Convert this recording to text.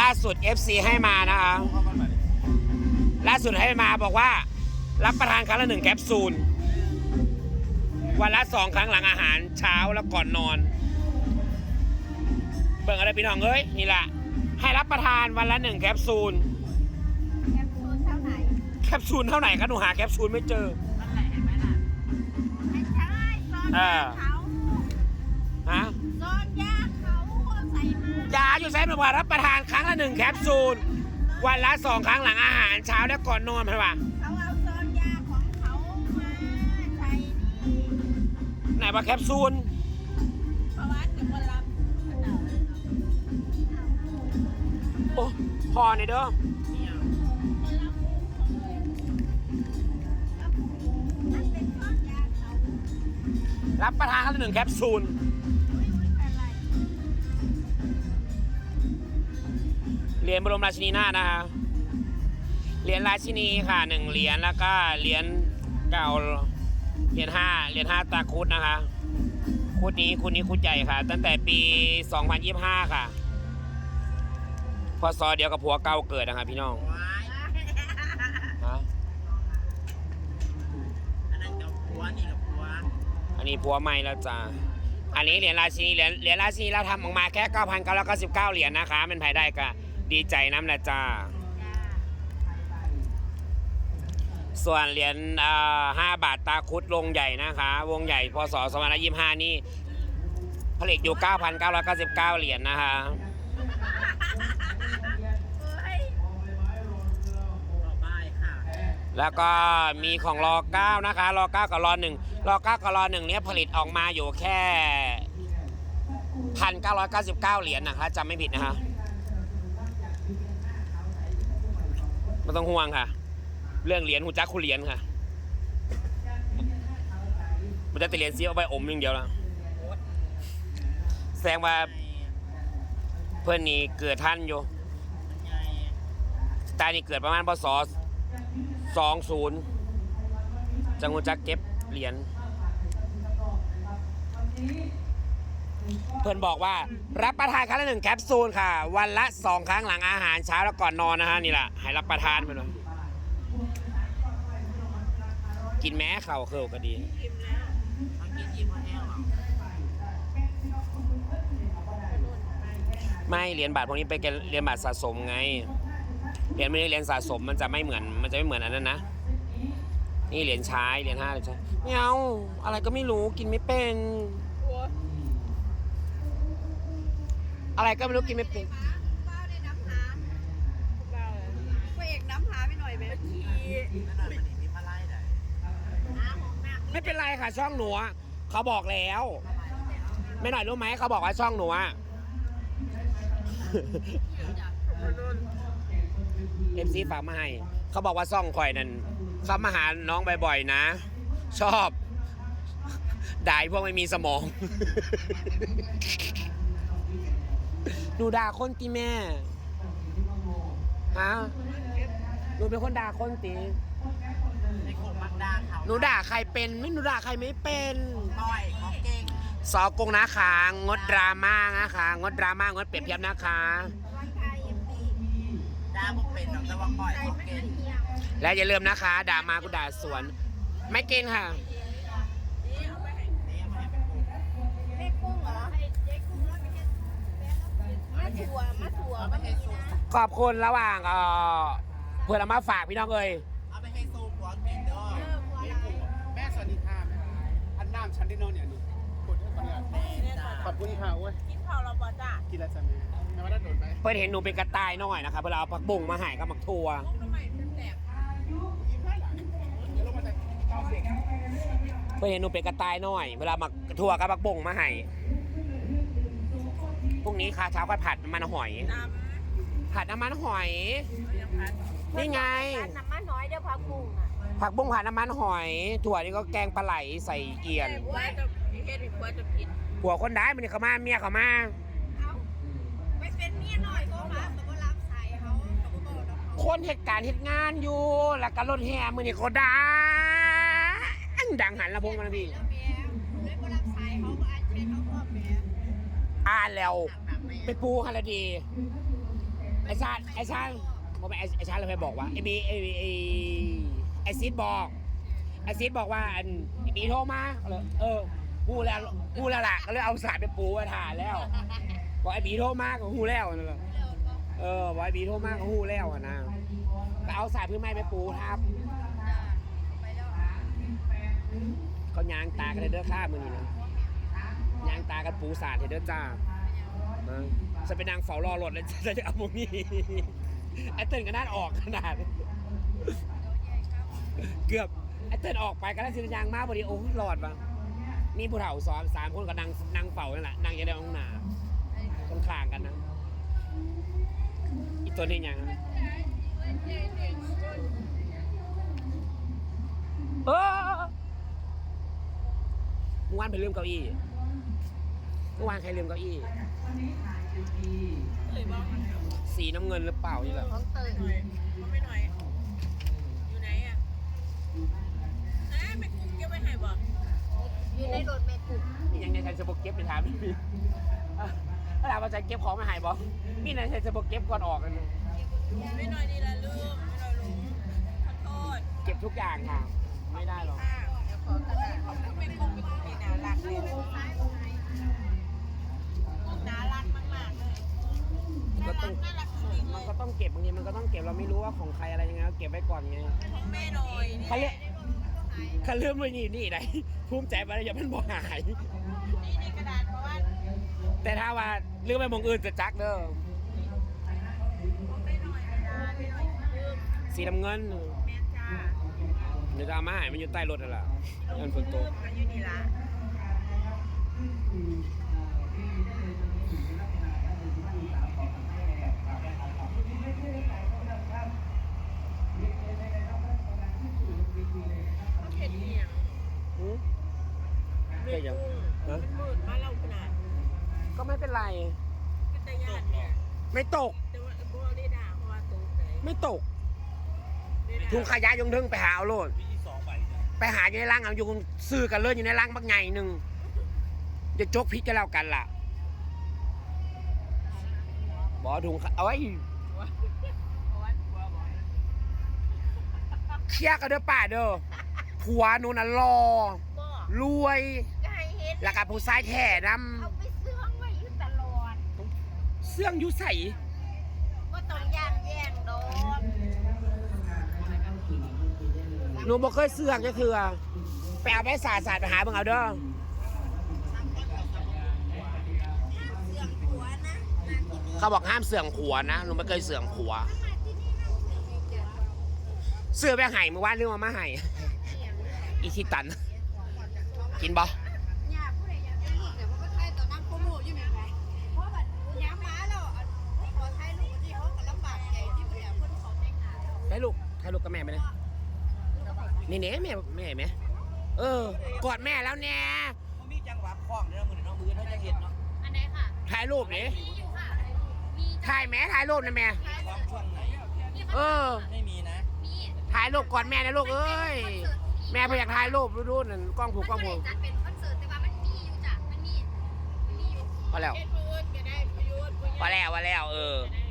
ล่าสุด FC ให้มานะคะเข้ากันมาดิล่าสุดให้มาบอกว่า รับประทานครั้งละหนึ่งแคปซูล วันละสองครั้งหลังอาหารเช้าแล้วก่อนนอน เบิ่งอะไรพี่น้องเอ้ยนี่แหละให้รับประทานวันละหนึ่งแคปซูล แคปซูลเท่าไหร่แคปซูลเท่าไหร่คะหนูหาแคปซูลไม่เจอไม่ใช่ซอนเออยาเขาฮะซอนยาเขา ใส่มายาอยู่ใช้ประวัติรับประทานครั้งละหนึ่งแคปซูล วันละสองครั้งหลังอาหารเช้าและก่อนนอนใช่ปะเขาเอาซอนยาของเขามาใส่นี่ไหนว่าแคปซูลเพระว่าจะมารับขนาดโอ้พอในอยเด้อรับประทานครั้งละหนึ่งแคปซูล เหรียญบรมราชินีนาถนะคะเหรียญราชินีค่ะหนึ่งเหรียญแล้วก็เหรียญเก่าเหรียญห้าเหรียญห้าตาคุดนะคะ คุดนี้คุดนี้คุดใหญ่ค่ะ ตั้งแต่ปี 2025 ค่ะพศเดียวกับผัวเก่าเกิดนะคะพี่น้องฮะอันนั้นกับผัวนี่กับผัวอันนี้ผัวใหม่แล้วจ้าอันนี้เหรียญราชินีเหรียญเหรียญราชินีเราทำออกมาแค่ 9,999 เหรียญนะคะเป็นภายได้ก็ ดีใจน้ำละจ้า ส่วนเหรียญห้าบาทตาคุดวงใหญ่นะคะ วงใหญ่พศ2525นี่ผลิตอยู่ 9,999 เหรียญนะคะคะแล้วก็มีของรอ9นะคะรอ9กับรอ1รอ9กับรอ1เนี้ยผลิตออกมาอยู่แค่ 1,999 เหรียญนะคะจำไม่ผิดนะคะ ไม่ต้องห่วงค่ะ เรื่องเหรียญหูจักคุณเหรียญค่ะ มันจะติเหรียญซีเอาไปอมอย่างเดียวแล้วแสดงว่าเพื่อนนี่เกิดท่านอยู่ตายนี่เกิดประมาณพศสองศูนย์จังหูจักเก็บเหรียญ เพื่อนบอกว่ารับประทานครั้งละหนึ่งแคปซูลค่ะ วันละสองครั้งหลังอาหารเช้าแล้วก่อนนอนนะฮะนี่แหละให้รับประทานไปเลยกินแม้เข่าเคิลก็ดีอิ่มแล้วทั้งกินอิ่มพอแห้งหรอไม่เหรียญบาทพวกนี้ไปนเหรียญบาทสะสมไงเหรียญไม่ได้เหรียญสะสมมันจะไม่เหมือนมันจะไม่เหมือนอันนั้นนะนี่เหรียญใช้เหรียญห้าเหรียญใช้ไม่เอาอะไรก็ไม่รู้กินไม่เป็น โอะไรก็ไม่รู้กินไม่เป็นป้าป้าได้น้ำหาป้าพระเอกน้ำหาไปหน่อยไหมทีนั่นน่ะมันนี่มีพระไม่เป็นไรค่ะ ช่องหนูอะเขาบอกแล้ว ไม่หน่อยรู้ไหมเขาบอกว่าช่องหนูอะ เอฟซีฝากมาให้เขาบอกว่าช่องคอยนั่นเขามาหาน้องบ่อยๆนะ ชอบด่าไอ้พวกไม่มีสมอง หนูด่าคนตีแม่ฮะหนูเป็นคนด่าคนตีในโคมักดาเขาหนูด่าใครเป็นไม่หนูด่าใครไม่เป็นต้อยเขาเก่งสอกงนะคะ งดดราม่านะคะ งดดราม่างดเปรียบเทียบนะคะวันไทยยังปีดาบุกเป็นหรอกแต่ว่าก้อยใจเขาไม่เก่มังนเหี่ยวและอย่าลืมนะคะ ด่ามากูด่าสวน ไม่กินค่ะ ถั่วมาถั่วก็มีนะขอบคุณระหว่างเอ่อเพื่อนเอามาฝากพี่น้องเอ้ยเอาไปให้ซูมหัวกินเด้อเออหัวอะไรแม่สวัสดีค่ะแม่อันน้ำฉันได้นอนเนี่ยนี่กดให้ก่อนเลยขอบคุณค่ะโอ้ยกินข้าวเราบ่จ้ากินแล้วจ้ะแม่แม่ว่าได้โดนไหมเพื่อนเห็นหนูเป็นกระต่ายน้อยนะคะเพื่อนเอาผักบุ้งมาใหายกับหมักทัวต้มทำไมเป็นแสบยิ้มให้หลังเดี๋ยวลงมาจากเก้าเสียงเพื่อนเห็นหนูเป็นกระต่ายน้อย เวลาหมักทัวกับผักบุ้งมาใหาย พรุ่งนี้ค่ะเช้าก็ผัดน้ำมันหอย น้ำผัดน้ำมันหอยยังพัดนี่ไงน้ำมันน้อยเดี๋ยวพักกุ้งอะผักบุ้งผัดน้ำมันหอย ถั่วนี่ก็แกงปลาไหลใส่เกียนว่าจะเฮ็ดว่าจะกินผัวคนได้มันนี่เขามาเมียเขามา เอาไปเป็นเมียหน่อยก็มาแต่ว่ารับใส่เขาเขาก็บอกดอกเขาคนเหตุการณ์เหตุงานอยู่ แล้วก็รถแห่มือนี่เขาดังดังหันลำโพงกันนะพี่ แล้วแม่เลยบ่รับใส่เขาก็อันเชิญเขาพ่อแม่ อ่านแล้ว ไปปูฮาลดี ไอ้ชาติไอ้ชาติผมไอ้ไอ้ชาติเราเคยบอกว่าไอ้บีไอ้ไอ้ไอ้ซีดบอกไอ้ซีดบอกว่าอันไอ้บีโทรมาเลยเออพูดแล้วพูดแล้วล่ะก็เลยเอาสายไปปูไว้ถ่านแล้วบอกไอ้บีโทรมาก็หูแล้วนั่นแหละเออบอกไอ้บีโทรมาก็หูแล้วอะนะก็เอาสายพื้นไม้ไปปูทับไปแล้วเขายางตากันเลยเด้อข้ามือนี่นะ ยางตากันปูสาดเด้อจ้านะจะเป็นนางเฝ้ารอรถแล้วจะเอาโมนี่ไอ้เติ้ลก็น่าออกขนาด เกือบไอ้เติ้ลออกไปก็แล้วสิยางมาพอดีโอ้รอดปะมีผู้เฒ่าซ้อนสามคนกับนางนางเฝ้านั่นแหละนางจะได้ห้องนาค่อนข้างกันนะอีตัวนี้ยังเออเมื่อวานไปลืมเก้าอี้ เมื่อวานใครลืมเก้าอี้เลยบอกสีน้ำเงินหรือเปล่านี่แหละของเตยเขาไม่หน่อย อยู่ไหนอะเอ๊ะไม่คุ้มเก็บไว้ให้บ่อยู่ในรถแม่กุ๊กนี่ยังไงใช้สบกเก็บไปถามพี่ถ้าถามว่าใช้เก็บของมาหายบอมีไหนใช้สบกเก็บก่อนออกกันไม่หน่อยดีละลืมไม่หน่อยลุงขอโทษ เก็บทุกอย่างค่ะ ไม่ได้หรอกค่ะเดี๋ยวขอกระดาษขอบคุณเป็นคงเป็นคนที่น่ารักเลย น่ารักมากๆเลยก็น่าต้รัองกน่ารักจริงๆเลมันยก็ต้องเก็บบางทีมันก็ต้องเก็บเราไม่รู้ว่าของใครอะไรยังไงก็เก็บไว้ก่อนไงของแม่หน่อยนี่เขาเรียก เขาเริ่มไว้นี่นี่ไหนภูมิใจไปแล้วอย่ามันบ่หาย นี่ในกระดาษเพราะว่าแต่ถ้าว่าลืมไปหมองอื่นจะจักเด้อของแม่หน่อยกระดาษแม่หน่อยลืมสีน้ำเงินแม่จ้าเดี๋ยวจะเอามาใหายมันอยู่ใต้รถนั่นแหละเงินฝนตกกันอยู่นี่ละ เขาเห็นเนียงหือ เม็ดกุ้งฮะ มันมืดมาเราขนาดก็ไม่เป็นไร เป็นตาญาติเนี่ยไม่ตก แต่ว่าบ่ได้ด่าเพราะว่าตกใจไม่ตกได้ด่าถุงขยะยงทึงไปหาเอาโลดไปหาอยู่ในรังเอาอยู่ซื้อกันเลยอยู่ในรังบักใหญ่หนึ่งจะจกพิษกันแล้วกันล่ะบอถุงขเอาไว้ เอาไว้กลัวบ่ เคลียร์กันเด้อป้าเด้อผัวหนูน่ะรอ บ่รวย ก็ให้เห็นแล้วก็ผู้ชายแท้นเอาไปเสื่องไว้อยู่ตลอดำเสื่องอยู่ใส่ก็ต้องย่างแย่งดอกหนูบ่เคยเสื่องจะเถื่อไปเอาไปสาดสาดไปหาเบิ่งเอาเด้อเสื่องหัวนะมาที่นี่เขาบอกห้ามเสื่องผัวนะหนูไม่เคยเสื่องผัว มาที่นี่นะเสื่องให้เจอ เสื้อไปไห้เมื่อวานเรื่องมามาไห้เสี่ยงอีทิตัน กินบ่ย่าผู้ใดอยากได้ลูกแต่ว่าก็ไทยต่อนั่งโคโมอยู่แม่นไงเพราะบัดย้ำมาแล้วอันขอไทยลูกที่เขาก็ลำบากใจที่บ่อยากคนเขาแต่งงานแล้วให้ลูกให้ลูกกับแม่ไปเลยนี่เน่แม่แม่ไหมเออกอดแม่แล้วแน่มันมีจังหวะคล้องเนี่ยมือเนาะมือเขาจะเห็นเนาะอันไหนค่ะถ่ายรูปนี่มีอยู่ค่ะมีถ่ายแม่ถ่ายรูปนะแม่คล้องช่วงไหนเออไม่มีนะมี ถ่ายรูปกอดแม่นะลูกเอ้ย แม่พยายามถ่ายรูปรูดๆนั่นกล้องผูกกล้องผูกจัดเป็นคอนเสิร์ตแต่ว่ามันมีอยู่จ้ะมันมีมันมีอยู่พอแล้วเอ็ดพูดก็ได้ประโยชน์พอแล้วพอแล้วเออได้